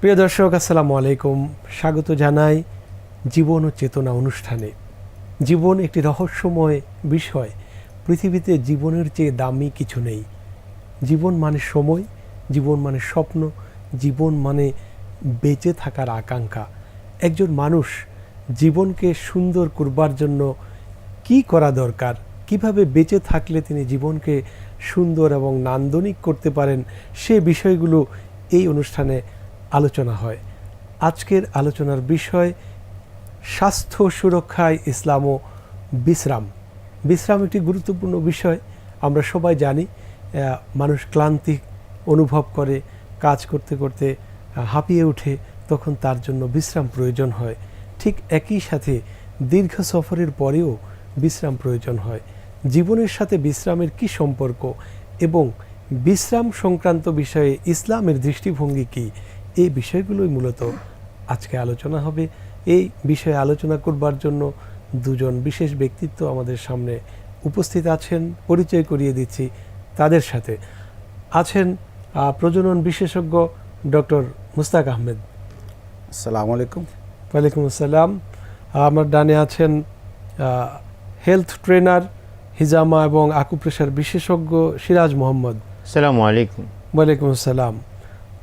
প্রিয় দর্শক, আসসালামু আলাইকুম। স্বাগত জানাই জীবন ও চেতনা অনুষ্ঠানে। জীবন একটি রহস্যময় বিষয়। পৃথিবীতে জীবনের চেয়ে দামি কিছু নেই। জীবন মানে সময়, জীবন মানে স্বপ্ন, জীবন মানে বেঁচে থাকার আকাঙ্ক্ষা। একজন মানুষ জীবনকে সুন্দর করবার জন্য কি করা দরকার? কীভাবে বেঁচে থাকলে তিনি জীবনকে সুন্দর এবং নান্দনিক করতে পারেন? সে বিষয়গুলো এই অনুষ্ঠানে আলোচনা হয়। আজকের আলোচনার বিষয়, স্বাস্থ্য সুরক্ষায় ইসলাম ও বিশ্রাম। বিশ্রাম একটি গুরুত্বপূর্ণ বিষয়। আমরা সবাই জানি মানুষ ক্লান্তি অনুভব করে, কাজ করতে করতে হাঁপিয়ে ওঠে, তখন তার জন্য বিশ্রাম প্রয়োজন হয়। ঠিক একই সাথে দীর্ঘ সফরের পরেও বিশ্রাম প্রয়োজন হয়। জীবনের সাথে বিশ্রামের কি সম্পর্ক এবং বিশ্রাম সংক্রান্ত বিষয়ে ইসলামের দৃষ্টিভঙ্গি কি? এই বিষয়গুলোই মূলত আজকে আলোচনা হবে। এই বিষয়ে আলোচনা করবার জন্য দুজন বিশেষ ব্যক্তিত্ব আমাদের সামনে উপস্থিত আছেন পরিচয় করিয়ে দিচ্ছি তাদের সাথে। আছেন প্রজনন বিশেষজ্ঞ ডক্টর মুস্তাক আহমেদ। আসসালামু আলাইকুম। ওয়ালাইকুম আসসালাম। আমার ডানে আছেন হেলথ ট্রেনার হিজামা এবং আকুপ্রেশার বিশেষজ্ঞ সিরাজ মোহাম্মদ। সালামু আলাইকুম। ওয়ালাইকুম আসসালাম।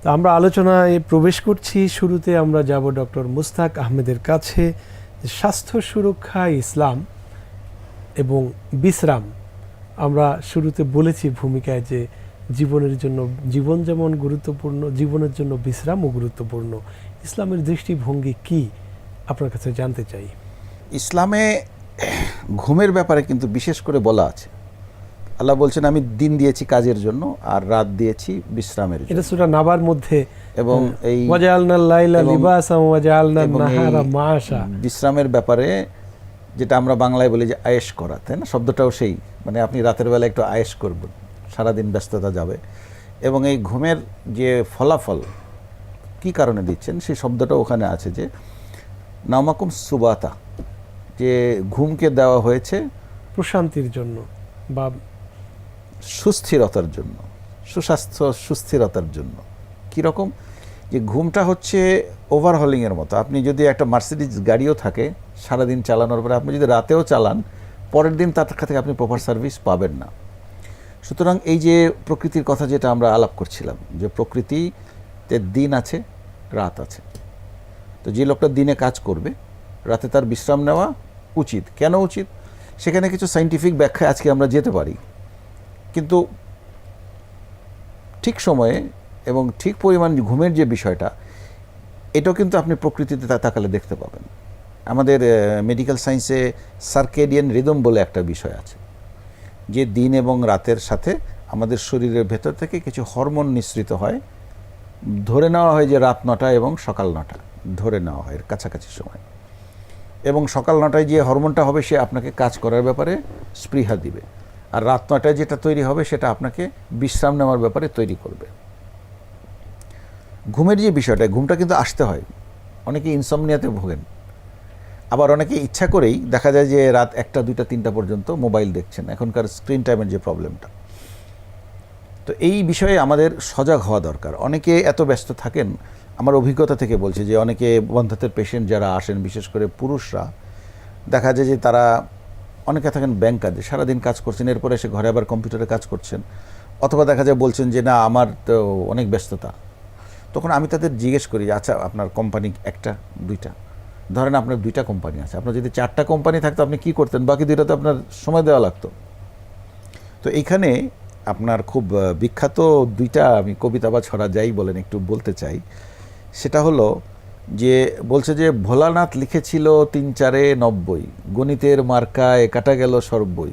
তো আমরা আলোচনায় প্রবেশ করছি। শুরুতে আমরা যাব ডক্টর মুস্তাক আহমেদের কাছে। স্বাস্থ্য সুরক্ষা, ইসলাম এবং বিশ্রাম। আমরা শুরুতে বলেছি ভূমিকায় যে জীবনের জন্য জীবন যেমন গুরুত্বপূর্ণ, জীবনের জন্য বিশ্রামও গুরুত্বপূর্ণ। ইসলামের দৃষ্টিভঙ্গি কি? আপনার কাছে জানতে চাই। ইসলামে ঘুমের ব্যাপারে কিন্তু বিশেষ করে বলা আছে। আল্লাহ বলছেন আমি দিন দিয়েছি কাজের জন্য আর রাত দিয়েছি বিশ্রামের জন্য। এটা সুরা নাবার মধ্যে এবং এই ওয়াজালনা লাইলা লিবাসা মাশা বিশ্রামের ব্যাপারে যেটা আমরা বাংলায় বলি যে আয়েশ করা তাই না? শব্দটাও সেই। মানে আপনি রাতের বেলা একটু আয়েশ করবেন সারাদিন ব্যস্ততা যাবে। এবং এই ঘুমের যে ফলাফল কি কারণে দিচ্ছেন সেই শব্দটা ওখানে আছে যে নামাকুম সুবাতা যে ঘুমকে দেওয়া হয়েছে প্রশান্তির জন্য বা সুস্থিরতার জন্য, সুস্বাস্থ্য, সুস্থিরতার জন্য। কীরকম যে ঘুমটা হচ্ছে ওভারহলিংয়ের মতো। আপনি যদি একটা মার্সিডিজ গাড়িও থাকে, সারাদিন চালানোর পরে আপনি যদি রাতেও চালান, পরের দিন তার থেকে আপনি প্রপার সার্ভিস পাবেন না। সুতরাং এই যে প্রকৃতির কথা যেটা আমরা আলাপ করছিলাম, যে প্রকৃতিতে দিন আছে, রাত আছে। তো যে লোকটা দিনে কাজ করবে, রাতে তার বিশ্রাম নেওয়া উচিত। কেন উচিত? সেখানে কিছু সাইন্টিফিক ব্যাখ্যায় আজকে আমরা যেতে পারি। কিন্তু ঠিক সময়ে এবং ঠিক পরিমাণ ঘুমের যে বিষয়টা, এটাও কিন্তু আপনি প্রকৃতিতে তাকালে দেখতে পাবেন। আমাদের মেডিকেল সায়েন্সে সার্কেডিয়ান রিদম বলে একটা বিষয় আছে, যে দিন এবং রাতের সাথে আমাদের শরীরের ভেতর থেকে কিছু হরমোন নিঃসৃত হয়। ধরে নেওয়া হয় যে রাত নটা এবং সকাল নটা, ধরে নেওয়া হয় এর কাছাকাছি সময়। এবং সকাল নটায় যে হরমোনটা হবে সে আপনাকে কাজ করার ব্যাপারে স্পৃহা দিবে। আর রাত নটায় যেটা তৈরি হবে সেটা আপনাকে বিশ্রাম নেওয়ার ব্যাপারে তৈরি করবে। ঘুমের যে বিষয়টা, ঘুমটা কিন্তু আসতে হয়। অনেকে ইনসমনিয়াতে ভোগেন। আবার অনেকে ইচ্ছা করেই দেখা যায় যে রাত একটা, দুইটা, তিনটা পর্যন্ত মোবাইল দেখছেন, এখনকার স্ক্রিন টাইমের যে প্রবলেমটা তো এই বিষয়ে আমাদের সজাগ হওয়া দরকার। অনেকে এত ব্যস্ত থাকেন, আমার অভিজ্ঞতা থেকে বলছে যে অনেকে বন্ধাত্বের পেশেন্ট যারা আসেন, বিশেষ করে পুরুষরা, দেখা যায় যে তারা অনেকে থাকেন ব্যাংক কাজে সারাদিন কাজ করছেন, এরপরে এসে ঘরে আবার কম্পিউটারে কাজ করছেন। অথবা দেখা যায় বলছেন যে, না, আমার তো অনেক ব্যস্ততা। তখন আমি তাদের জিজ্ঞেস করি আচ্ছা আপনার কোম্পানি একটা, দুইটা? ধরেন আপনার দুইটা কোম্পানি আছে। আপনার যদি চারটা কোম্পানি থাকতো, আপনি কি করতেন? বাকি দুইটা তো আপনার সময় দেওয়া লাগতো। তো এইখানে আপনার খুব বিখ্যাত দুইটা আমি কবিতা বা ছড়া যাই বলেন, একটু বলতে চাই। সেটা হলো যে বলছে যে ভোলানাথ লিখেছিল তিন চারে নব্বই, গণিতের মার্কায় কাটা গেল সর্বই,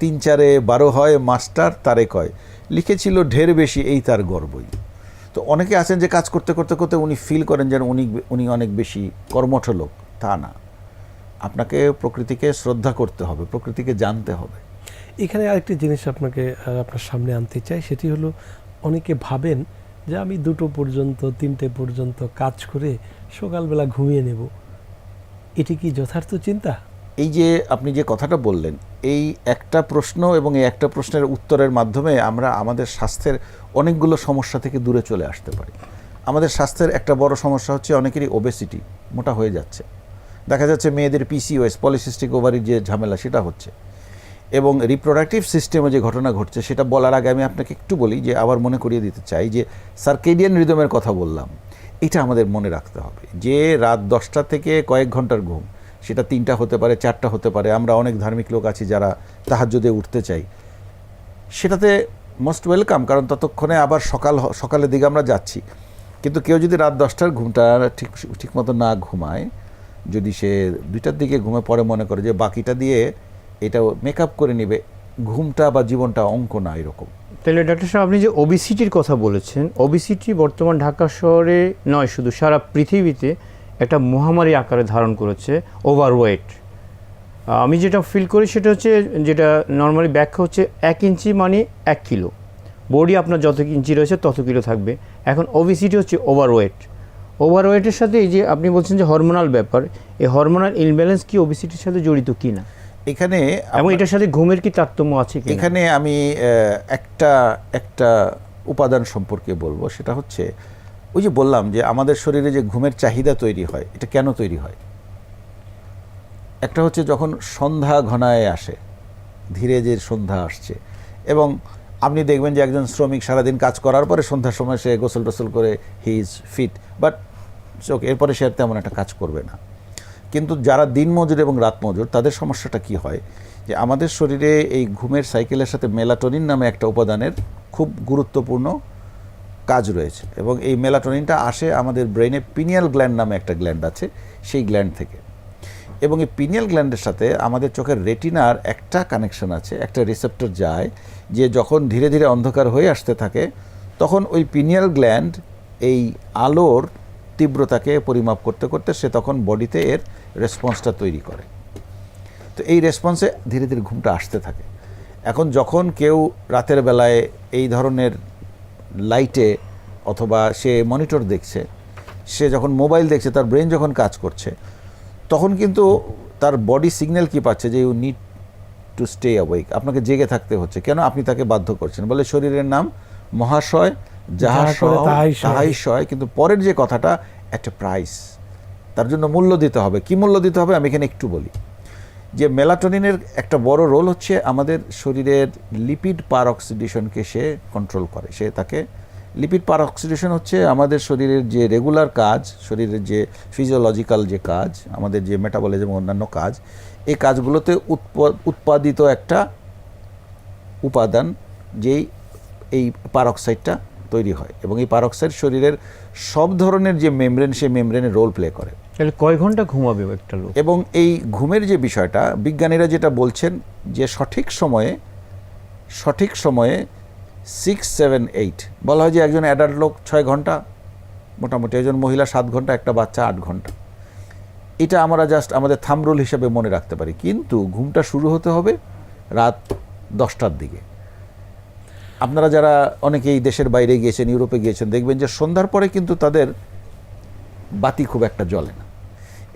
তিন চারে বারো হয় মাস্টার, তারে কয়। লিখেছিল ঢের বেশি, এই তার গর্বই। তো অনেকে আছেন যে কাজ করতে করতে করতে উনি ফিল করেন যেন উনি উনি অনেক বেশি কর্মঠ লোক। তা না। আপনাকে প্রকৃতিকে শ্রদ্ধা করতে হবে, প্রকৃতিকে জানতে হবে। এখানে আরেকটি জিনিস আপনাকে আপনার সামনে আনতে চাই, সেটি হলো অনেকে ভাবেন যে আমি দুটো পর্যন্ত, তিনটে পর্যন্ত কাজ করে সকালবেলা ঘুমিয়ে নেব। এটি কি যথার্থ চিন্তা? এই যে আপনি যে কথাটা বললেন, এই একটা প্রশ্ন এবং এই একটা প্রশ্নের উত্তরের মাধ্যমে আমরা আমাদের স্বাস্থ্যের অনেকগুলো সমস্যা থেকে দূরে চলে আসতে পারি। আমাদের স্বাস্থ্যের একটা বড় সমস্যা হচ্ছে অনেকেরই ওবেসিটি মোটা হয়ে যাচ্ছে। দেখা যাচ্ছে মেয়েদের পিসিওএস পলিসিস্টিক ওভারির যে ঝামেলা সেটা হচ্ছে। এবং রিপ্রোডাক্টিভ সিস্টেমে যে ঘটনা ঘটছে, সেটা বলার আগে আমি আপনাকে একটু বলি যে, আবার মনে করিয়ে দিতে চাই যে সার্কেডিয়ান রিদমের কথা বললাম। এটা আমাদের মনে রাখতে হবে। যে রাত দশটা থেকে কয়েক ঘণ্টার ঘুম, সেটা তিনটা হতে পারে, চারটা হতে পারে, আমরা অনেক ধার্মিক লোক আছি যারা তাহাজ্জুদে উঠতে চাই। সেটাতে মোস্ট ওয়েলকাম কারণ ততক্ষণে আবার সকাল সকালের দিকে আমরা যাচ্ছি। কিন্তু কেউ যদি রাত দশটার ঘুমটা ঠিক ঠিক মতো না ঘুমায়, যদি সে দুইটার দিকে ঘুমে পরে মনে করে যে বাকিটা দিয়ে এটা মেকআপ করে নেবে, ঘুমটা বা জীবনটা অঙ্ক না এরকম। তাহলে ডাক্তার সাহেব, আপনি যে ওবিসিটির কথা বলেছেন ওবিসিটি বর্তমান ঢাকা শহরে নয়, শুধু সারা পৃথিবীতে একটা মহামারী আকারে ধারণ করেছে ওভারওয়েট আমি যেটা ফিল করি সেটা হচ্ছে, যেটা নর্মালি ব্যাখ্যা হচ্ছে, এক ইঞ্চি মানে এক কিলো। বডি আপনার যত ইঞ্চি রয়েছে, তত কিলো থাকবে। এখন ওবিসিটি হচ্ছে ওভারওয়েট ওভারওয়েটের সাথে এই যে আপনি বলছেন যে হরমোনাল ব্যাপার, এই হরমোনাল ইনব্যালেন্স কি ওবিসিটির সাথে জড়িত কি না এখানে এবং এটার সাথে ঘুমের কি তারতম্য আছে কি এখানে আমি একটা একটা উপাদান সম্পর্কে বলব। সেটা হচ্ছে ওই যে বললাম যে আমাদের শরীরে যে ঘুমের চাহিদা তৈরি হয় এটা কেন তৈরি হয়? একটা হচ্ছে যখন সন্ধ্যা ঘনায় আসে ধীরে যে সন্ধ্যা আসছে এবং আপনি দেখবেন যে একজন শ্রমিক সারাদিন কাজ করার পরে সন্ধ্যার সময় সে গোসল টোসল করে হি ইজ ফিট বাট চোখ এরপরে সে আর তেমন একটা কাজ করবে না। কিন্তু যারা দিন মজুর এবং রাত মজুর, তাদের সমস্যাটা কি হয়? যে আমাদের শরীরে এই ঘুমের সাইকেলের সাথে মেলাটোনিন নামে একটা উপাদানের খুব গুরুত্বপূর্ণ কাজ রয়েছে এবং এই মেলাটোনিনটা আসে আমাদের ব্রেনে পিনিয়াল গ্ল্যান্ড নামে একটা গ্ল্যান্ড আছে, সেই গ্ল্যান্ড থেকে। এবং এই পিনিয়াল গ্ল্যান্ডের সাথে আমাদের চোখের রেটিনার একটা কানেকশন আছে, একটা রিসেপ্টর যায়, যে যখন ধীরে ধীরে অন্ধকার হয়ে আসতে থাকে, তখন ওই পিনিয়াল গ্ল্যান্ড এই আলোর তীব্রতাকে পরিমাপ করতে করতে সে তখন বডিতে এর রেসপন্সটা তৈরি করে। তো এই রেসপন্সে ধীরে ধীরে ঘুমটা আসতে থাকে। এখন যখন কেউ রাতের বেলায় এই ধরনের লাইটে অথবা সে মনিটর দেখছে, সে যখন মোবাইল দেখছে, তার ব্রেন যখন কাজ করছে, তখন কিন্তু তার বডি সিগন্যাল কি পাচ্ছে যে you need to stay awake আপনাকে জেগে থাকতে হচ্ছে। কেন আপনি তাকে বাধ্য করছেন? বলে শরীরের নাম মহাশয় যাহা তাহাই সয়। কিন্তু পরের যে কথাটা একটা প্রাইস তার জন্য মূল্য দিতে হবে। কি মূল্য দিতে হবে? আমি এখানে একটু বলি। যে মেলাটোনিনের একটা বড় রোল হচ্ছে আমাদের শরীরের লিপিড পার অক্সিডেশনকে সে কন্ট্রোল করে। সে তাকে লিপিড পার অক্সিডেশন হচ্ছে আমাদের শরীরের যে রেগুলার কাজ শরীরের যে ফিজিওলজিক্যাল যে কাজ আমাদের যে মেটাবলিজম অন্যান্য কাজ এই কাজগুলোতে উৎপ- উৎপাদিত একটা উপাদান যেই এই পারক্সাইডটা তৈরি হয় এবং এই পারক্সাইড শরীরের সব ধরনের যে মেমব্রেন সেই মেমব্রেনে রোল প্লে করে। তাহলে কয় ঘণ্টা ঘুমাবে একটা লোক? এবং এই ঘুমের যে বিষয়টা বিজ্ঞানীরা যেটা বলছেন যে সঠিক সময়ে সঠিক সময়ে সিক্স সেভেন এইট বলা হয় যে একজন অ্যাডাল্ট লোক ছয় ঘণ্টা মোটামুটি একজন মহিলা সাত ঘণ্টা একটা বাচ্চা আট ঘণ্টা। এটা আমরা জাস্ট আমাদের থামরুল হিসেবে মনে রাখতে পারি। কিন্তু ঘুমটা শুরু হতে হবে রাত দশটার দিকে। আপনারা যারা অনেকেই দেশের বাইরে গিয়েছেন, ইউরোপে গিয়েছেন, দেখবেন যে সন্ধ্যার পরে কিন্তু তাদের বাতি খুব একটা জ্বলে না।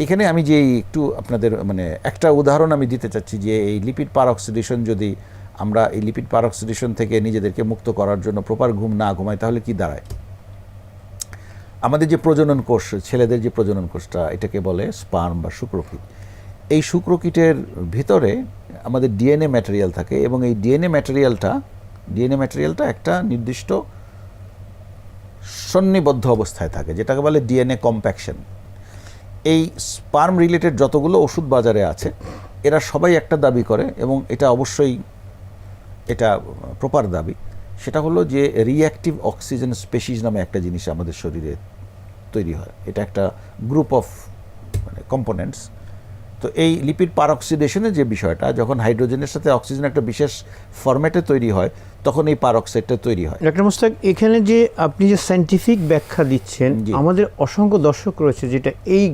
এখানে আমি যে একটু আপনাদের মানে একটা উদাহরণ আমি দিতে চাচ্ছি যে এই লিপিড পার অক্সিডেশন যদি আমরা এই লিপিড পার অক্সিডেশন থেকে নিজেদেরকে মুক্ত করার জন্য প্রপার ঘুম না ঘুমাই, তাহলে কি দাঁড়ায়? আমাদের যে প্রজনন কোষ, ছেলেদের যে প্রজনন কোষটা, এটাকে বলে স্পার্ম বা শুক্রকীট। এই শুক্রকীটের ভিতরে আমাদের ডিএনএ ম্যাটেরিয়াল থাকে এবং এই ডিএনএ ম্যাটেরিয়ালটা ডিএনএ ম্যাটেরিয়ালটা একটা নির্দিষ্ট সন্নিবদ্ধ অবস্থায় থাকে, যেটাকে বলে ডিএনএ কম্প্যাকশন এই স্পার্ম রিলেটেড যতগুলো ওষুধ বাজারে আছে, এরা সবাই একটা দাবি করে এবং এটা অবশ্যই এটা প্রপার দাবি। সেটা হলো যে রিঅ্যাক্টিভ অক্সিজেন স্পেসিস নামে একটা জিনিস আমাদের শরীরে তৈরি হয়। এটা একটা গ্রুপ অফ মানে কম্পোনেন্টস তো এই লিপিড পারঅক্সিডেশনের যে বিষয়টা যখন হাইড্রোজেনের সাথে অক্সিজেন একটা বিশেষ ফরম্যাটে তৈরি হয় তখন এই পারঅক্সাইডটা তৈরি হয়। ডাক্তার মুস্তাক এখানে যে আপনি যে সাইন্টিফিক ব্যাখ্যা দিচ্ছেন আমাদের অসংখ্য দর্শক রয়েছে যেটা এই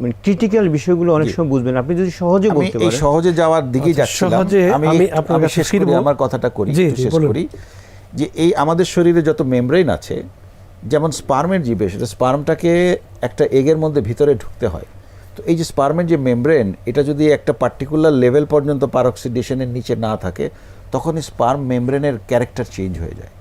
মানে ক্রিটিক্যাল বিষয়গুলো অনেক সময় বুঝবেন। আপনি যদি সহজে আমি বলতে এই সহজে যাওয়ার দিকেই আচ্ছা, যাচ্ছিলাম। সহজে আমি শেষ করি আমার কথাটা করি শেষ করি। যে এই আমাদের শরীরে যত মেমব্রেন আছে যেমন স্পার্মের জীবে সেটা স্পার্মটাকে একটা এগের মধ্যে ভিতরে ঢুকতে হয়। তো এই যে স্পার্মের যে মেমব্রেন এটা যদি একটা পার্টিকুলার লেভেল পর্যন্ত পারঅক্সিডেশনের নিচে না থাকে তখন স্পার্ম মেমব্রেনের ক্যারেক্টার চেঞ্জ হয়ে যায়।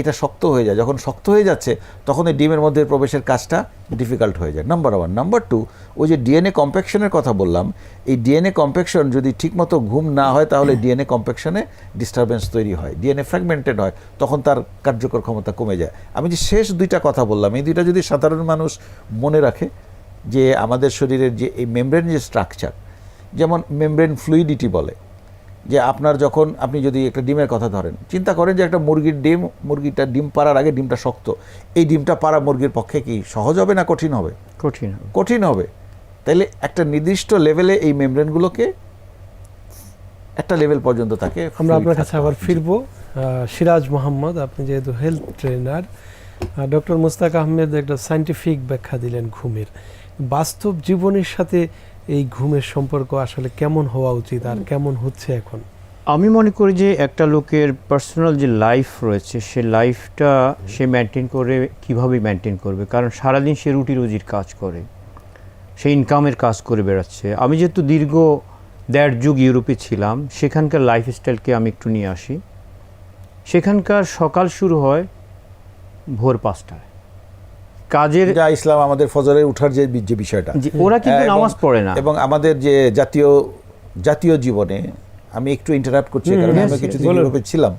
এটা শক্ত হয়ে যায়। যখন শক্ত হয়ে যাচ্ছে তখন এই ডিমের মধ্যে প্রবেশের কাজটা ডিফিকাল্ট হয়ে যায়। নাম্বার ওয়ান নাম্বার টু ওই যে ডিএনএ কম্প্যাকশনের কথা বললাম, এই ডিএনএ কম্প্যাকশন যদি ঠিকমতো ঘুম না হয়, তাহলে ডিএনএ কম্প্যাকশনে ডিস্টারবেন্স তৈরি হয়। ডিএনএ ফ্র্যাগমেন্টেড হয়, তখন তার কার্যকর ক্ষমতা কমে যায়। আমি যে শেষ দুইটা কথা বললাম, এই দুইটা যদি সাধারণ মানুষ মনে রাখে যে আমাদের শরীরের যে এই মেমব্রেন যে স্ট্রাকচার যেমন মেমব্রেন ফ্লুইডিটি বলে যে আপনার যখন আপনি যদি একটা ডিমের কথা ধরেন চিন্তা করেন যে একটা মুরগির ডিম মুরগিটা ডিম পাড়ার আগে ডিমটা শক্ত এই ডিমটা পাড়া মুরগির পক্ষে কি সহজ হবে না কঠিন হবে? কঠিন কঠিন হবে। তাইলে একটা নির্দিষ্ট লেভেলে এই মেমব্রেনগুলোকে একটা লেভেল পর্যন্ত তাকে আমরা আপনার কাছে আবার ফিরবো। সিরাজ মোহাম্মদ আপনি যেহেতু health trainer doctor Mustaq Ahmed একটা সাইন্টিফিক ব্যাখ্যা দিলেন ঘুমের। বাস্তব জীবনের সাথে এই ঘুমের সম্পর্ক আসলে কেমন হওয়া উচিত আর কেমন হচ্ছে এখন? আমি মনে করি যে একটা লোকের পার্সোনাল যে লাইফ রয়েছে, সে লাইফটা সে মেনটেন করে, কীভাবে মেনটেন করবে? কারণ সারাদিন সে রুটি রুজির কাজ করে, সে ইনকামের কাজ করে বেড়াচ্ছে। আমি যেহেতু দীর্ঘ দেড় যুগ ইউরোপে ছিলাম, সেখানকার লাইফস্টাইলকে আমি একটু নিয়ে আসি। সেখানকার সকাল শুরু হয় ভোর পাঁচটায়। কাজের যা ইসলাম আমাদের ফজরের উঠার যে যে বিষয়টা। ওরা কিন্তু নামাজ পড়ে না। এবং আমাদের যে জাতীয় জাতীয় জীবনে আমি একটু ইন্টারাপ্ট করছি কারণ আমি কিছুদিন ইউরোপে ছিলাম।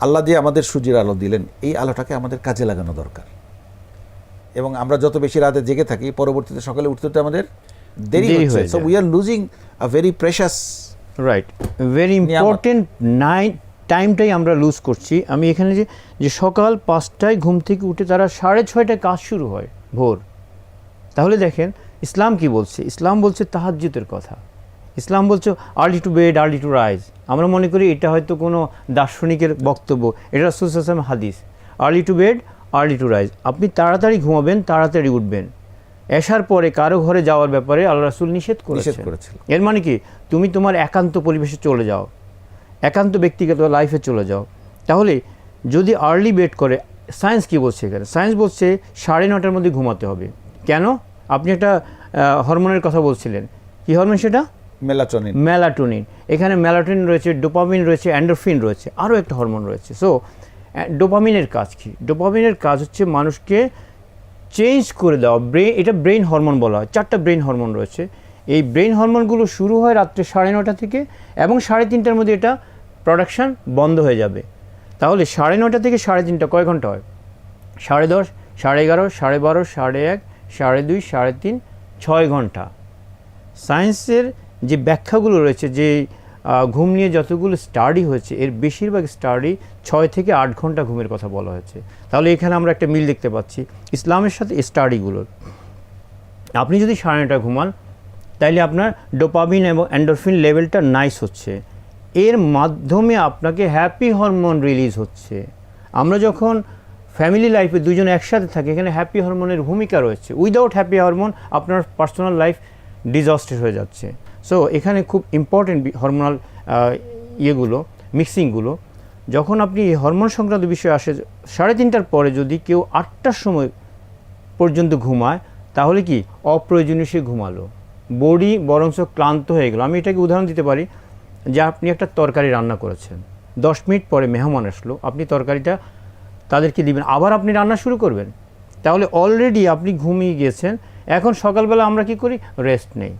আল্লাহ দিয়ে আমাদের সূর্যের আলো দিলেন এই আলোটাকে আমাদের কাজে লাগানো দরকার। এবং আমরা যত বেশি রাতে জেগে থাকি পরবর্তীতে সকালে উঠতে উঠতে আমাদের দেরি দেরি হচ্ছে। So we are losing a very precious right very important night টাইমটাই আমরা লুজ করছি। আমি এখানে যে যে সকাল পাঁচটায় ঘুম থেকে উঠে তারা সাড়ে ছয়টায় কাজ শুরু হয় ভোর। তাহলে দেখেন ইসলাম কি বলছে? ইসলাম বলছে তাহাজ্জুদের কথা। ইসলাম বলছে early to bed early to rise আমরা মনে করি এটা হয়তো কোনো দার্শনিকের বক্তব্য। এটা সুসাম হাদিস। Early to bed early to rise আপনি তাড়াতাড়ি ঘুমাবেন তাড়াতাড়ি উঠবেন। এসার পরে কারও ঘরে যাওয়ার ব্যাপারে আল্লাহ রাসুল নিষেধ করেছে এর মানে কি? তুমি তোমার একান্ত পরিবেশে চলে যাও। একান্ত ব্যক্তিগত লাইফে চলে যাও। তাহলে যদি আর্লি বেড করে সায়েন্স কি বলছে এখানে? সায়েন্স বলছে সাড়ে নটার মধ্যে ঘুমাতে হবে। কেন? আপনি একটা হরমোনের কথা বলছিলেন। কি হরমোন সেটা? মেলাটনিন ম্যালাটোনিন এখানে ম্যালাটোনিন রয়েছে ডোপামিন রয়েছে অ্যান্ডোফিন রয়েছে আরও একটা হরমোন রয়েছে। সো ডোপামিনের কাজ কি? ডোপামিনের কাজ হচ্ছে মানুষকে চেঞ্জ করে দেওয়া। ব্রেন এটা ব্রেন হরমোন বলা হয়। চারটা ব্রেন হরমোন রয়েছে। এই ব্রেন হরমোনগুলো শুরু হয় রাত্রে সাড়ে নটা থেকে এবং সাড়ে তিনটার মধ্যে এটা প্রোডাকশান বন্ধ হয়ে যাবে। তাহলে সাড়ে নটা থেকে সাড়ে তিনটা কয় ঘণ্টা হয়? সাড়ে দশ, সাড়ে এগারো, সাড়ে বারো, সাড়ে এক, সাড়ে দুই, সাড়ে তিন, ছয় ঘণ্টা। সায়েন্সের যে ব্যাখ্যাগুলো রয়েছে, যে ঘুম নিয়ে যতগুলো স্টাডি হয়েছে, এর বেশিরভাগ স্টাডি ছয় থেকে আট ঘণ্টা ঘুমের কথা বলা হয়েছে। তাহলে এখানে আমরা একটা মিল দেখতে পাচ্ছি, ইসলামের সাথে স্টাডিগুলোর। আপনি যদি সাড়ে নটা ঘুমান তাইলে আপনার ডোপামিন এবং অ্যান্ডোরফিন লেভেলটা নাইস হচ্ছে। এর মাধ্যমে আপনাকে হ্যাপি হরমোন রিলিজ হচ্ছে। আমরা যখন ফ্যামিলি লাইফে দুজন একসাথে থাকি, এখানে হ্যাপি হরমোনের ভূমিকা রয়েছে। উইদাউট হ্যাপি হরমোন আপনার পার্সোনাল লাইফ ডিজাস্টার হয়ে যাচ্ছে। সো এখানে খুব ইম্পর্টেন্ট হরমোনাল ইয়েগুলো মিক্সিংগুলো যখন আপনি হরমোন সংক্রান্ত বিষয়ে আসে, সাড়ে তিনটার পরে যদি কেউ আটটার সময় পর্যন্ত ঘুমায়, তাহলে কি? অপ্রয়োজনীয় সে ঘুমালো। বডি বরঞ্চ ক্লান্ত হয়ে গেল। আমি এটাকে উদাহরণ দিতে পারি যে আপনি একটা তরকারি রান্না করেছেন। দশ মিনিট পরে মেহমান আসলো, আপনি তরকারিটা তাদেরকে দিবেন। আবার আপনি রান্না শুরু করবেন। তাহলে অলরেডি আপনি ঘুমিয়ে গিয়েছেন এখন সকালবেলা আমরা কি করি? রেস্ট নেই।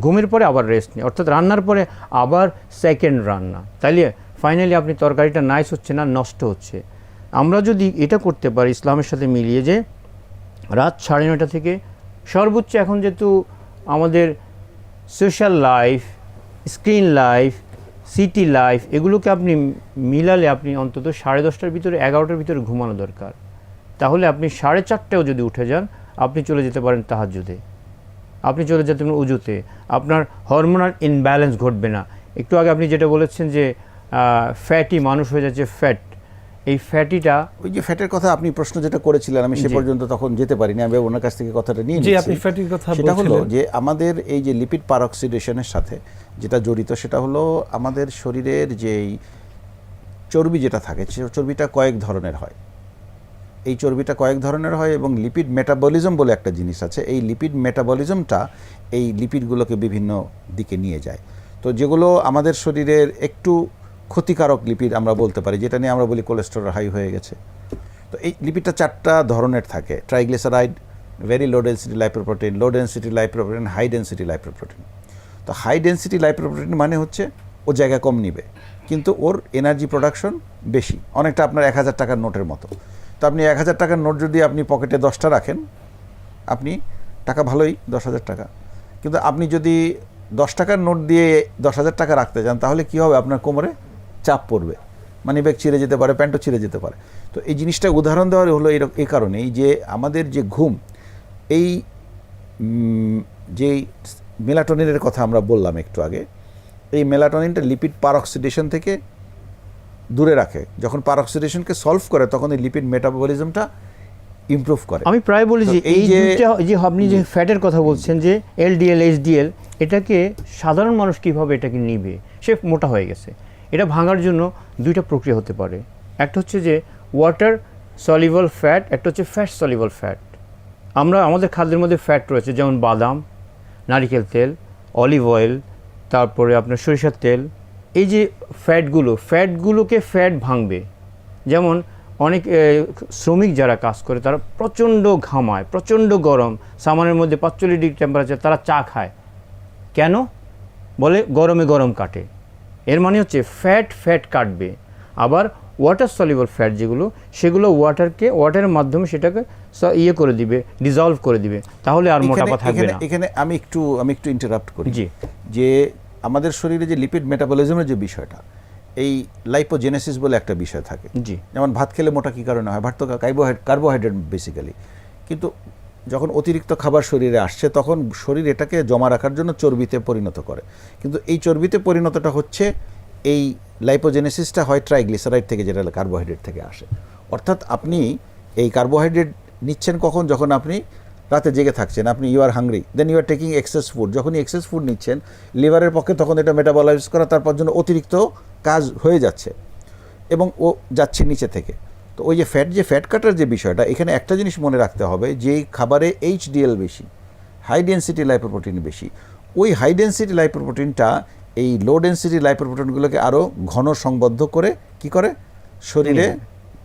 ঘুমের পরে আবার রেস্ট নেই। অর্থাৎ রান্নার পরে আবার সেকেন্ড রান্না। তাইলে ফাইনালি আপনি তরকারিটা নাইস হচ্ছে না, নষ্ট হচ্ছে। আমরা যদি এটা করতে পারি ইসলামের সাথে মিলিয়ে যে রাত সাড়ে নটা থেকে সর্বোচ্চ এখন যেহেতু আমাদের social life screen life city life এগুলোকে আপনি মিলালে আপনি অন্তত সাড়ে দশটার ভিতরে এগারোটার ভিতরে ঘুমানো দরকার। তাহলে আপনি সাড়ে চারটেও যদি উঠে যান, আপনি চলে যেতে পারেন তাহাজ্জুদে। আপনি চলে যেতে পারেন উজুতে। আপনার হরমোনাল ইনব্যালেন্স ঘটবে না। একটু আগে আপনি যেটা বলেছেন যে ফ্যাটি মানুষ হয়ে যাচ্ছে ফ্যাট এই ফ্যাটিটা ওই যে ফ্যাটের কথা আপনি প্রশ্ন যেটা করেছিলেন আমি সে পর্যন্ত তখন যেতে পারিনি আমি ওনার কাছ থেকে কথাটা নিয়ে নিচ্ছি। আপনি ফ্যাটির কথা সেটা হলো যে আমাদের এই যে লিপিড পারঅক্সিডেশনের সাথে যেটা জড়িত সেটা হলো আমাদের শরীরের যেই চর্বি যেটা থাকে সে চর্বিটা কয়েক ধরনের হয়। এই চর্বিটা কয়েক ধরনের হয় এবং লিপিড মেটাবলিজম বলে একটা জিনিস আছে। এই লিপিড মেটাবলিজমটা এই লিপিডগুলোকে বিভিন্ন দিকে নিয়ে যায়। তো যেগুলো আমাদের শরীরের একটু ক্ষতিকারক লিপিড আমরা বলতে পারি, যেটা নিয়ে আমরা বলি কোলেস্টেরল হাই হয়ে গেছে। তো এই লিপিডটা চারটা ধরনের থাকে triglyceride very low density lipoprotein low density lipoprotein high density lipoprotein তো হাই ডেন্সিটি লাইপ্রোপ্রোটিন মানে হচ্ছে ও জায়গা কম নিবে, কিন্তু ওর এনার্জি প্রোডাকশন বেশি। অনেকটা আপনার এক হাজার টাকার নোটের মতো। তো আপনি এক হাজার টাকার নোট যদি আপনি পকেটে দশটা রাখেন, আপনি টাকা ভালোই, দশ হাজার টাকা। কিন্তু আপনি যদি দশ টাকার নোট দিয়ে দশ হাজার টাকা রাখতে চান তাহলে কি হবে আপনার কোমরে? চাপ পড়বে। মানি ব্যাগ ছিঁড়ে যেতে পারে প্যান্টও ছিঁড়ে যেতে পারে। তো এই জিনিসটা উদাহরণ দেওয়ার হলো এই এই কারণেই যে আমাদের যে ঘুম এই যে মেলাটনিনের কথা আমরা বললাম একটু আগে এই মেলাটনিনটা লিপিড পারঅক্সিডেশন থেকে দূরে রাখে। যখন পারঅক্সিডেশনকে সলভ করে তখন এই লিপিড মেটাবলিজমটা ইমপ্রুভ করে। আমি প্রায় বলি যে এই এই যে- যে আপনি যে ফ্যাটের কথা বলছেন যে এলডিএল এইচডিএল এটাকে সাধারণ মানুষ কীভাবে এটাকে নিবে? সে মোটা হয়ে গেছে। এটা ভাঙার জন্য দুইটা প্রক্রিয়া হতে পারে। একটা হচ্ছে যে ওয়াটার সলিবল ফ্যাট একটা হচ্ছে ফ্যাট সলিবল ফ্যাট আমরা আমাদের খাদ্যের মধ্যে ফ্যাট রয়েছে, যেমন বাদাম, নারিকেল তেল অলিভ অয়েল তারপরে আপনার সরিষার তেল। এই যে ফ্যাটগুলো ফ্যাটগুলোকে ফ্যাট ভাঙবে। যেমন অনেক শ্রমিক যারা কাজ করে, তারা প্রচণ্ড ঘামায়, প্রচণ্ড গরম, সামানের মধ্যে পাঁচচল্লিশ ডিগ্রি টেম্পারেচার তারা চা খায়। কেন? বলে গরমে গরম কাটে। এর মানে হচ্ছে ফ্যাট ফ্যাট কাটবে। আবার ওয়াটার সলিবল ফ্যাট যেগুলো সেগুলো ওয়াটারকে ওয়াটারের মাধ্যমে সেটাকে ইয়ে করে দিবে ডিজলভ করে দিবে। তাহলে আর মোটাপা থাকবে না। এখানে আমি একটু আমি একটু ইন্টারাপ্ট করি। জি। যে আমাদের শরীরে যে লিপিড মেটাবলিজমের যে বিষয়টা এই লাইপোজেনেসিস বলে একটা বিষয় থাকে। জি। যেমন ভাত খেলে মোটা কী কারণে হয়? ভাত তো কার্বোহাইড কার্বোহাইড্রেট বেসিক্যালি কিন্তু যখন অতিরিক্ত খাবার শরীরে আসছে, তখন শরীর এটাকে জমা রাখার জন্য চর্বিতে পরিণত করে। কিন্তু এই চর্বিতে পরিণতটা হচ্ছে এই লাইপোজেনেসিসটা হয় ট্রাইগ্লিসারাইড থেকে, যেটা কার্বোহাইড্রেট থেকে আসে। অর্থাৎ আপনি এই কার্বোহাইড্রেট নিচ্ছেন কখন? যখন আপনি রাতে জেগে থাকছেন, আপনি you are hungry then you are taking excess food যখনই এক্সেস ফুড নিচ্ছেন লিভারের পক্ষে তখন এটা মেটাবলাইজ করা তারপর জন্য অতিরিক্ত কাজ হয়ে যাচ্ছে। এবং ও যাচ্ছে নিচে থেকে। তো ওই যে ফ্যাট যে ফ্যাট কাটার যে বিষয়টা এখানে একটা জিনিস মনে রাখতে হবে যে খাবারে এইচডিএল বেশি হাই ডেন্সিটি লাইপোপ্রোটিন বেশি। ওই হাই ডেন্সিটি লাইপোপ্রোটিনটা এই লো ডেন্সিটি লাইপোপ্রোটিনগুলোকে আরও ঘন সংবদ্ধ করে কি করে? শরীরে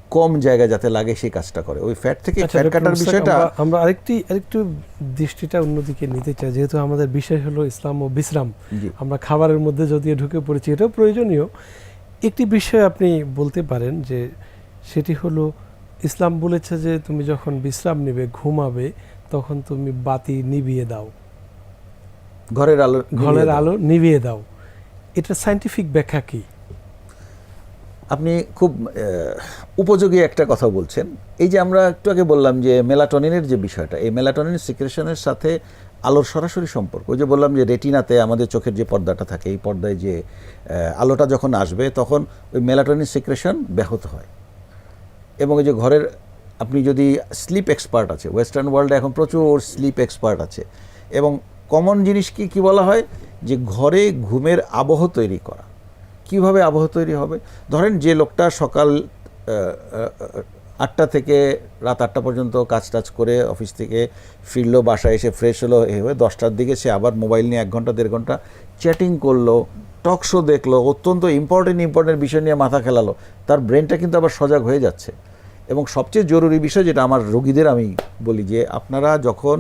কম জায়গা যাতে লাগে সেই কাজটা করে। ওই ফ্যাট থেকে আচ্ছা, ফ্যাট কাটার বিষয়টা আমরা- আমরা আরেকটি আরেকটু দৃষ্টিটা অন্যদিকে নিতে চাই। যেহেতু আমাদের বিষয় হলো ইসলাম ও বিশ্রাম আমরা খাবারের মধ্যে যদিও ঢুকে পড়েছি এটাও প্রয়োজনীয়। একটি বিষয় আপনি বলতে পারেন যে সেটি হলো ইসলাম বলেছে যে তুমি যখন বিশ্রাম নেবে ঘুমাবে তখন তুমি বাতি নিভিয়ে দাও। ঘরের আলো ঘরের আলো নিভিয়ে দাও। এটা সাইন্টিফিক ব্যাখ্যা কি? আপনি খুব উপযোগী একটা কথা বলছেন। এই যে আমরা একটু আগে বললাম যে মেলাটনিনের যে বিষয়টা এই মেলাটনিন সিক্রেশনের সাথে আলোর সরাসরি সম্পর্ক। ওই যে বললাম যে রেটিনাতে আমাদের চোখের যে পর্দাটা থাকে এই পর্দায় যে আলোটা যখন আসবে তখন ওই মেলাটনিন সিক্রেশন ব্যাহত হয়। এবং এই যে ঘরের, আপনি যদি স্লিপ এক্সপার্ট আছে ওয়েস্টার্ন ওয়ার্ল্ডে এখন প্রচুর স্লিপ এক্সপার্ট আছে, এবং কমন জিনিস কি কি বলা হয়? যে ঘরে ঘুমের আবহ তৈরি করা। কীভাবে আবহ তৈরি হবে? ধরেন যে লোকটা সকাল আটটা থেকে রাত আটটা পর্যন্ত কাজ টাজ করে অফিস থেকে ফিরলো, বাসায় এসে ফ্রেশ হলো, এ হয়ে দশটার দিকে সে আবার মোবাইল নিয়ে এক ঘণ্টা, দেড় ঘণ্টা চ্যাটিং করল টক শো দেখল, অত্যন্ত ইম্পর্টেন্ট ইম্পর্টেন্ট বিষয় নিয়ে মাথা খেলালো। তার ব্রেনটা কিন্তু আবার সজাগ হয়ে যাচ্ছে। এবং সবচেয়ে জরুরি বিষয় যেটা আমার রোগীদের আমি বলি যে আপনারা যখন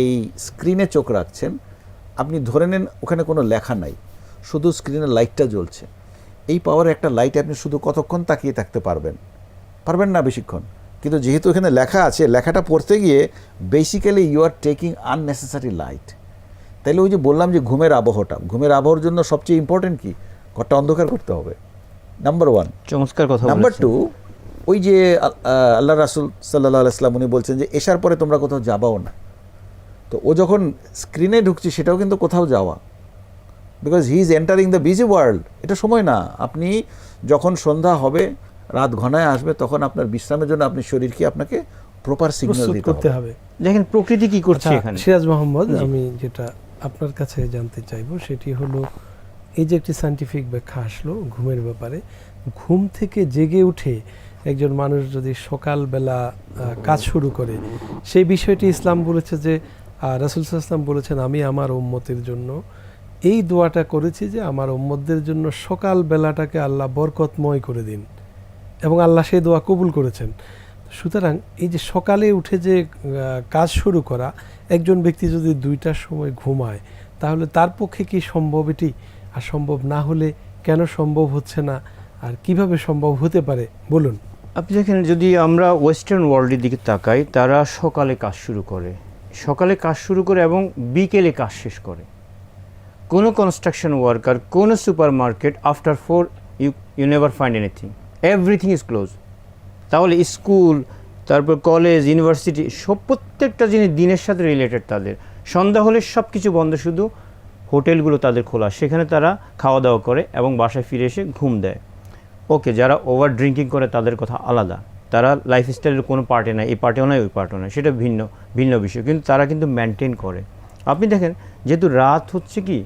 এই স্ক্রিনে চোখ রাখছেন আপনি ধরে নেন ওখানে কোনো লেখা নাই শুধু স্ক্রিনের লাইটটা জ্বলছে। এই পাওয়ার একটা লাইট আপনি শুধু কতক্ষণ তাকিয়ে থাকতে পারবেন? পারবেন না বেশিক্ষণ। কিন্তু যেহেতু এখানে লেখা আছে লেখাটা পড়তে গিয়ে basically you are taking unnecessary light তাইলে ওই যে বললাম যে ঘুমের আবহটা ঘুমের আবহর জন্য সবচেয়ে ইম্পর্টেন্ট কি? ঘরটা অন্ধকার করতে হবে। নাম্বার ওয়ান চমৎকার কথা নাম্বার টু ওই যে আল্লাহ রাসুল সাল্লাহ আলাইসলাম উনি বলছেন যে এসার পরে তোমরা কোথাও যাবাও না। তো ও যখন স্ক্রিনে ঢুকছে সেটাও কিন্তু কোথাও যাওয়া। Because he is entering the busy world এটা সময় না। আপনি যখন সন্ধ্যা হবে রাত ঘনায় আসবে তখন আপনার বিশ্রামের জন্য আপনি শরীরকে আপনাকে প্রপার সিগন্যাল দিতে করতে হবে। হবে। দেখেন প্রকৃতি কি করছে আচ্ছা, এখানে? সিরাজ মোহাম্মদ আমি যেটা আপনার কাছে জানতে চাইব সেটি হলো এই যে একটি সায়েন্টিফিক ব্যাখ্যা আসলো ঘুমের ব্যাপারে ঘুম থেকে জেগে উঠে একজন মানুষ যদি সকালবেলা কাজ শুরু করে, সেই বিষয়টি ইসলাম বলেছে যে রাসুল ইসলাম বলেছেন, আমি আমার উম্মতের জন্য এই দোয়াটা করেছি যে, আমার উম্মতদের জন্য সকাল বেলাটাকে আল্লাহ বরকতময় করে দিন। এবং আল্লাহ সেই দোয়া কবুল করেছেন। সুতরাং এই যে সকালে উঠে যে কাজ শুরু করা, একজন ব্যক্তি যদি দুইটার সময় ঘুমায়, তাহলে তার পক্ষে কি সম্ভব এটি? আর সম্ভব না হলে কেন সম্ভব হচ্ছে না? আর কীভাবে সম্ভব হতে পারে? বলুন। আপনি দেখেন, যদি আমরা ওয়েস্টার্ন ওয়ার্ল্ডের দিকে তাকাই, তারা সকালে কাজ শুরু করে। সকালে কাজ শুরু করে এবং বিকেলে কাজ শেষ করে। কোনো কনস্ট্রাকশন ওয়ার্কার কোনো super market after four you you never find anything everything is close তাহলে স্কুল তারপর কলেজ ইউনিভার্সিটি সব প্রত্যেকটা জিনিস দিনের সাথে রিলেটেড তাদের। সন্ধ্যা হলে সব কিছু বন্ধ, শুধু হোটেলগুলো তাদের খোলা। সেখানে তারা খাওয়া দাওয়া করে এবং বাসায় ফিরে এসে ঘুম দেয়। ওকে যারা ওভার ড্রিঙ্কিং করে, তাদের কথা আলাদা। তারা লাইফস্টাইলের কোনো পার্টে নাই, এই পার্টিও নাই, ওই পার্টেও নাই, সেটা ভিন্ন ভিন্ন বিষয়। কিন্তু তারা কিন্তু মেনটেন করে। আপনি দেখেন, যেহেতু রাত হচ্ছে কি,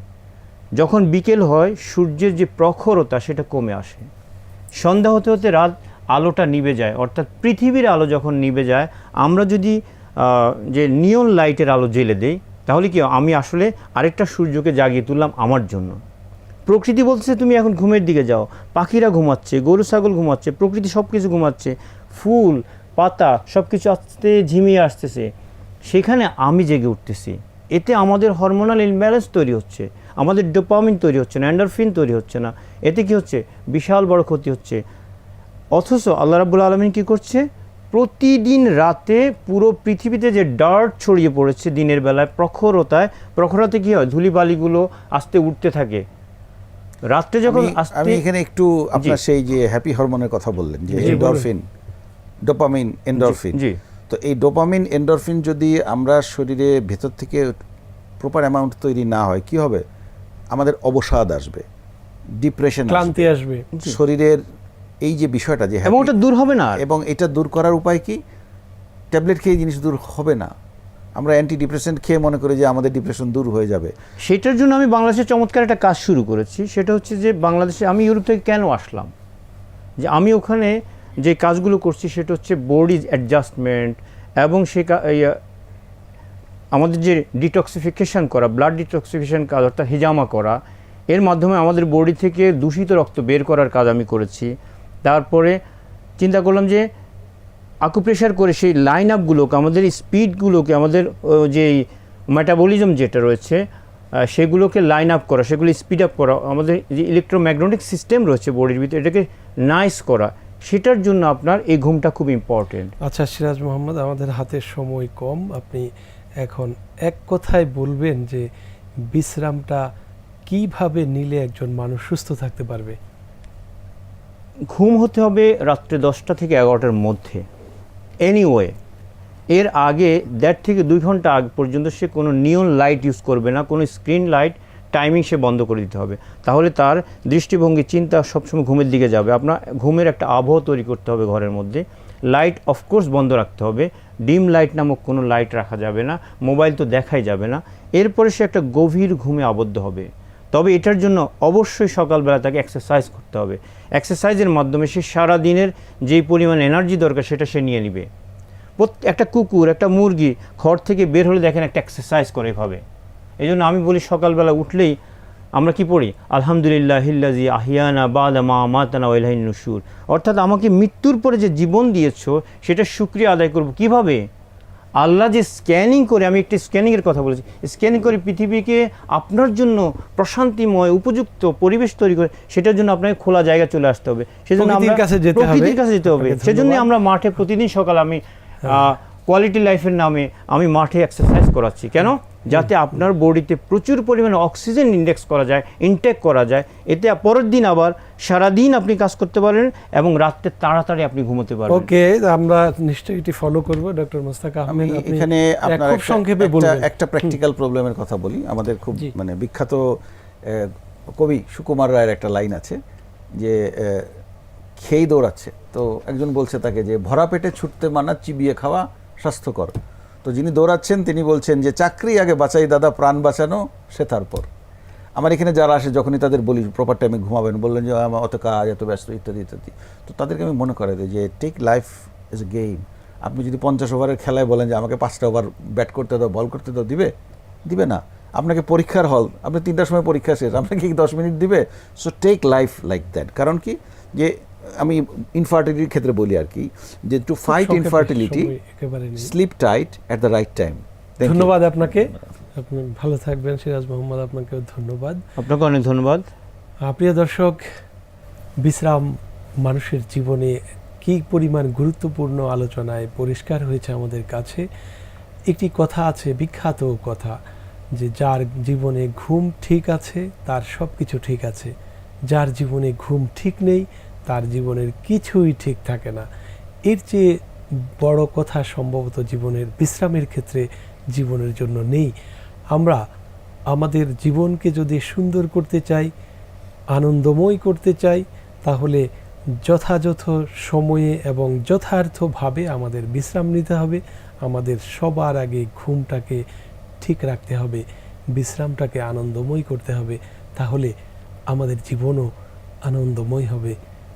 যখন বিকেল হয়, সূর্যের যে প্রখরতা, সেটা কমে আসে। সন্ধ্যা হতে হতে রাত আলোটা নিভে যায়, অর্থাৎ পৃথিবীর আলো যখন নিভে যায়, আমরা যদি যে নিয়ন লাইটের আলো জেলে দেই, তাহলে কি, আমি আসলে আরেকটা সূর্যকে জাগিয়ে তুললাম আমার জন্য। প্রকৃতি বলছে তুমি এখন ঘুমের দিকে যাও। পাখিরা ঘুমাচ্ছে, গরু, ছাগল ঘুমাচ্ছে, প্রকৃতি সব কিছু ঘুমাচ্ছে। ফুল, পাতা সব কিছু আস্তে ঝিমিয়ে আসতেছে। সেখানে আমি জেগে উঠতেছি। এতে আমাদের হরমোনাল ইনব্যালেন্স তৈরি হচ্ছে। আমাদের ডোপামিন তৈরি হচ্ছে না অ্যান্ডারফিন তৈরি হচ্ছে না। এতে কি হচ্ছে? বিশাল বড় ক্ষতি হচ্ছে। অথচ আল্লাহ রাবুল আলমিন কী করছে? প্রতিদিন রাতে পুরো পৃথিবীতে যে ডার্ট ছড়িয়ে পড়েছে দিনের বেলায় প্রখরতায় প্রখরতে কী হয়? ধুলিবালিগুলো আস্তে উঠতে থাকে। রাত্রে যখন আমি- এখানে একটু আপনার সেই যে হ্যাপি হরমোনের কথা বললেন যে এন্ডরফিন ডোপামিন এন্ডরফিন জি তো এই ডোপামিন এন্ডরফিন যদি আমরা শরীরে ভেতর থেকে প্রপার অ্যামাউন্ট তৈরি না হয় কি হবে? আমাদের অবসাদ আসবে ডিপ্রেশন ক্লান্তি আসবে। শরীরের এই যে বিষয়টা যে এবং ওটা দূর হবে না এবং এটা দূর করার উপায় কি? ট্যাবলেট খেয়ে জিনিস দূর হবে না। আমরা অ্যান্টি ডিপ্রেশন খেয়ে মনে করি যে আমাদের ডিপ্রেশন দূর হয়ে যাবে। সেটার জন্য আমি বাংলাদেশে চমৎকার একটা কাজ শুরু করেছি। সেটা হচ্ছে যে বাংলাদেশে আমি ইউরোপ থেকে কেন আসলাম? যে আমি ওখানে যে কাজগুলো করছি সেটা হচ্ছে বডি অ্যাডজাস্টমেন্ট এবং সে আমাদের যে ডিটক্সিফিকেশন করা ব্লাড ডিটক্সিফিকেশন কাজ অর্থাৎ হিজামা করা, এর মাধ্যমে আমাদের বডি থেকে দূষিত রক্ত বের করার কাজ আমি করেছি। তারপরে চিন্তা করলাম যে আকুপ্রেশার করে সেই লাইন আপগুলোকে আমাদের স্পিডগুলোকে আমাদের যে মেটাবলিজম যেটা রয়েছে সেগুলোকে লাইন আপ করা সেগুলো স্পিড আপ করা আমাদের যে ইলেকট্রোম্যাগনেটিক সিস্টেম রয়েছে বডির ভিতরে এটাকে নাইস করা সেটার জন্য আপনার এই ঘুমটা খুব ইম্পর্টেন্ট আচ্ছা সিরাজ মোহাম্মদ আমাদের হাতে সময় কম আপনি এখন এক কথায় বলবেন যে বিশ্রামটা কীভাবে নিলে একজন মানুষ সুস্থ থাকতে পারবে? ঘুম হতে হবে রাত্রে দশটা থেকে এগারোটার মধ্যে। এনিওয়ে এর আগে দেড় থেকে দুই ঘণ্টা আগ পর্যন্ত সে কোনো নিয়ন লাইট ইউজ করবে না, কোনো স্ক্রিন লাইট টাইমিং সে বন্ধ করে দিতে হবে। তাহলে তার দৃষ্টিভঙ্গি, চিন্তা সবসময় ঘুমের দিকে যাবে। আপনার ঘুমের একটা আবহ তৈরি করতে হবে ঘরের মধ্যে। লাইট অফকোর্স বন্ধ রাখতে হবে। ডিম লাইট নামক কোনো লাইট রাখা যাবে না। মোবাইল তো দেখাই যাবে না। এরপরে সে একটা গভীর ঘুমে আবদ্ধ হবে। তবে এটার জন্য অবশ্যই সকালবেলা তাকে এক্সারসাইজ করতে হবে। এক্সারসাইজের মাধ্যমে সে সারা দিনের যেই পরিমাণ এনার্জি দরকার সেটা সে নিয়ে নেবে। একটা কুকুর, একটা মুরগি ঘর থেকে বের হলে দেখেন একটা এক্সারসাইজ করে এভাবে। এই জন্য আমি বলি সকালবেলা উঠলেই আমরা কি পড়ি? আলহামদুলিল্লাহ হিল্লাজি আহিয়ানা বাদ মা মাতানা ওয়াইলাহিন নুসুর অর্থাৎ আমাকে মৃত্যুর পরে যে জীবন দিয়েছ, সেটা সুক্রিয়া আদায় করব। কীভাবে? আল্লাহ যে স্ক্যানিং করে আমি একটি স্ক্যানিংয়ের কথা বলেছি স্ক্যানিং করে পৃথিবীকে আপনার জন্য প্রশান্তিময় উপযুক্ত পরিবেশ তৈরি করে সেটার জন্য আপনাকে খোলা জায়গা চলে আসতে হবে। সেজন্য আমরা কাছে যেতে হবে। প্রকৃতির কাছে যেতে হবে। সেজন্য আমরা মাঠে প্রতিদিন সকাল আমি কোয়ালিটি লাইফের নামে আমি মাঠে এক্সারসাইজ করাচ্ছি। কেন? যাতে আপনার বডিতে প্রচুর পরিমাণে অক্সিজেন ইন্ডেক্স করা যায় ইনটেক করা যায়। এতে পরের দিন আবার সারাদিন আপনি কাজ করতে পারেন এবং রাত্রে তাড়াতাড়ি আপনি ঘুমোতে পারেন ওকে আমরা নিশ্চয়ই এটি ফলো করব ডক্টর মোস্তাক আমি আহমেদ এখানে আপনার খুব একটা- সংক্ষেপে একটা- বলবেন। একটা প্র্যাকটিক্যাল প্রবলেমের কথা বলি। আমাদের খুব মানে বিখ্যাত আহ, কবি সুকুমার রায়ের একটা লাইন আছে যে আহ, খেয়েই দৌড়াচ্ছে। তো একজন বলছে তাকে যে ভরা পেটে ছুটতে মানা চিবিয়ে খাওয়া স্বাস্থ্যকর। তো যিনি দৌড়াচ্ছেন, তিনি বলছেন যে, চাকরি আগে বাঁচাই দাদা, প্রাণ বাঁচানো, সে তারপর। আমার এখানে যারা আসে, যখনই তাদের বলি, প্রপার টাইমে ঘুমাবেন। বললেন যে, আমার অত কাজ, এত ব্যস্ত, ইত্যাদি ইত্যাদি। তো তাদেরকে আমি মনে করে দিই যে take life is a game আপনি যদি পঞ্চাশ ওভারের খেলায় বলেন যে, আমাকে পাঁচটা ওভার ব্যাট করতে দাও, বল করতে দাও, দিবে? দিবে না। আপনাকে পরীক্ষার হল, আপনি তিনটার সময় পরীক্ষা শেষ, আপনাকে কি দশ মিনিট দিবে? So take life like that কারণ কি? যে আমি ইনফার্টিলিটির ক্ষেত্রে বলি আর কি যে টু ফাইট ইনফার্টিলিটি সময় একেবারে নেই। Sleep tight at the right time ধন্যবাদ আপনাকে। আপনি ভালো থাকবেন সিরাজ মোহাম্মদ আপনাকেও ধন্যবাদ। আপনাকে অনেক ধন্যবাদ। প্রিয় দর্শক বিশ্রাম মানুষের জীবনে কী পরিমাণ গুরুত্বপূর্ণ আলোচনায় পরিষ্কার হয়েছে আমাদের কাছে? একটি কথা আছে বিখ্যাত কথা যে যার জীবনে ঘুম ঠিক আছে তার সব কিছু ঠিক আছে। যার জীবনে ঘুম ঠিক নেই তার জীবনের কিছুই ঠিক থাকে না। এর চেয়ে বড় কথা সম্ভবত জীবনের, বিশ্রামের ক্ষেত্রে জীবনের জন্য নেই। আমরা আমাদের জীবনকে যদি সুন্দর করতে চাই, আনন্দময় করতে চাই, তাহলে যথাযথ সময়ে এবং যথার্থভাবে আমাদের বিশ্রাম নিতে হবে। আমাদের সবার আগে ঘুমটাকে ঠিক রাখতে হবে, বিশ্রামটাকে আনন্দময় করতে হবে। তাহলে আমাদের জীবনও আনন্দময় হবে।